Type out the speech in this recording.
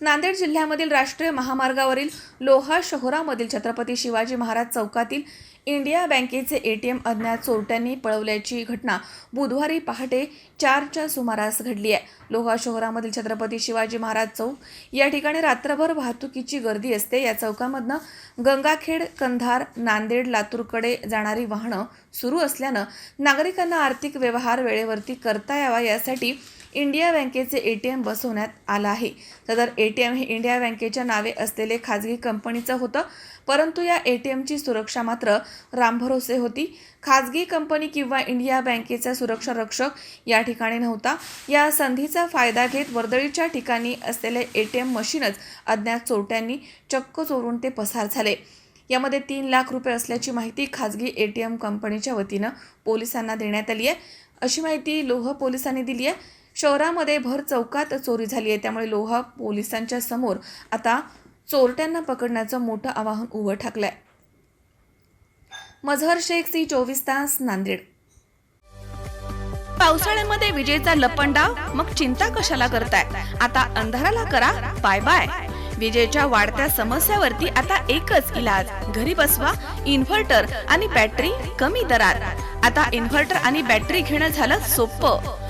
नांदेड जिल्ह्यामधील राष्ट्रीय महामार्गावरील लोहा शहरामधील छत्रपती शिवाजी महाराज चौकातील इंडिया बँकेचे एटीएम अज्ञात चोरट्यांनी पळवल्याची घटना बुधवारी पहाटे चारच्या सुमारास घडली आहे. लोहा शहरामधील छत्रपती शिवाजी महाराज चौक या ठिकाणी रात्रभर वाहतुकीची गर्दी असते. या चौकामधनं गंगाखेड कंधार नांदेड लातूरकडे जाणारी वाहनं सुरू असल्यानं नागरिकांना आर्थिक व्यवहार वेळेवरती करता यावा यासाठी इंडिया बँकेचे ए टी एम बसवण्यात आलं आहे. सदर ए टी एम हे इंडिया बँकेच्या नावे असलेले खाजगी कंपनीचं होतं परंतु या ए टी एमची सुरक्षा मात्र रामभरोसे होती. खाजगी कंपनी किंवा इंडिया बँकेचा सुरक्षा रक्षक या ठिकाणी नव्हता. या संधीचा फायदा घेत वर्दळीच्या ठिकाणी असलेले ए टी एम मशीनच अज्ञात चोरट्यांनी चक्क चोरून ते पसार झाले. यामध्ये तीन लाख रुपये असल्याची माहिती खाजगी ए टी एम कंपनीच्या वतीनं पोलिसांना देण्यात आली आहे अशी माहिती लोह पोलिसांनी दिली आहे शहरामध्ये भर चौकात चोरी झाली आहे. त्यामुळे लोहा पोलिसांच्या समोर आता चोरट्यांना पकडण्याचं मोठं आवाहन उभं ठाकलंय. मझहर शेख सी चोवीस तास नांदेड. पावसाळ्यामध्ये विजेचा लपंडाव? मग चिंता कशाला करताय? आता अंधाराला करा बाय बाय. विजेच्या वाढत्या समस्यावरती आता एकच इलाज. घरी बसवा इन्व्हर्टर आणि बॅटरी कमी दरात. आता इन्व्हर्टर आणि बॅटरी घेणं झालं सोपं.